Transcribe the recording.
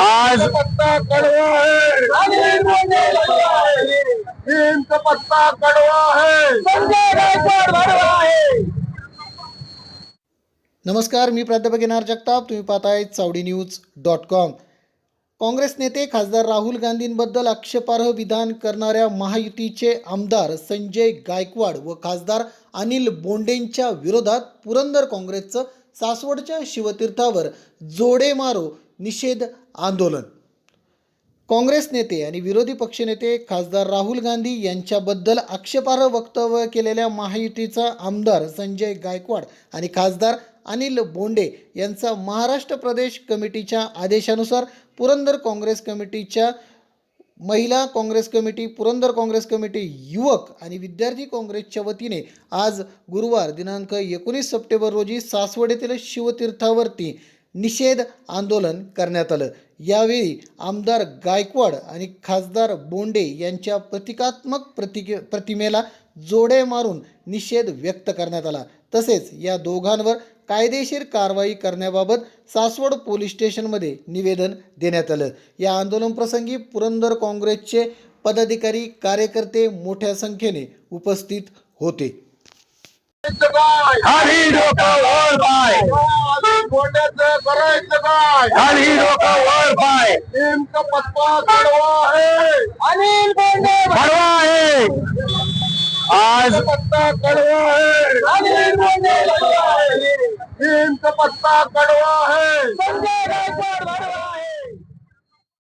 आज पत्ता कडवा आहे नेमकं पत्ता कडवा आहे संजय गायकवाड भडवा आहे नमस्कार मी प्राध्यापक येणार जगताप. तुम्ही पाहताय Chawadi news dot com. Congress नेते खासदार राहुल गांधींबद्दल आक्षेपार्ह विधान करणाऱ्या महायुतीचे आमदार संजय गायकवाड व खासदार अनिल बोंडेंच्या विरोधात पुरंदर काँग्रेसचं सासवडच्या शिवतीर्थावर जोडे मारो निषेध आंदोलन. काँग्रेस नेते आणि विरोधी पक्षनेते खासदार राहुल गांधी यांच्याबद्दल आक्षेपार्ह वक्तव्य केलेल्या महायुतीचा आमदार संजय गायकवाड आणि खासदार अनिल बोंडे यांचा महाराष्ट्र प्रदेश कमिटीच्या आदेशानुसार पुरंदर काँग्रेस कमिटीच्या महिला काँग्रेस कमिटी पुरंदर काँग्रेस कमिटी युवक आणि विद्यार्थी काँग्रेसच्या वतीने आज गुरुवार दिनांक एकोणीस सप्टेंबर रोजी सासवड येथील शिवतीर्थावरती निषेध आंदोलन करण्यात आलं. यावेळी आमदार गायकवाड आणि खासदार बोंडे यांच्या प्रतिकात्मक प्रतिके प्रतिमेला जोडे मारून निषेध व्यक्त करण्यात आला. तसेच या दोघांवर कायदेशीर कारवाई करण्याबाबत सासवड पोलीस स्टेशनमध्ये निवेदन देण्यात आलं. या आंदोलनप्रसंगी पुरंदर काँग्रेसचे पदाधिकारी कार्यकर्ते मोठ्या संख्येने उपस्थित होते. काय खाली डोकं वर पाय. नेमकं पत्ता कडवा आहे. अनिल बोंडे भडवा आहे. आज पत्ता कडवा आहे. अनिल बोंडे भडवा आहे. नेमकं पत्ता कडवा आहे. संजय गायकवाड भडवा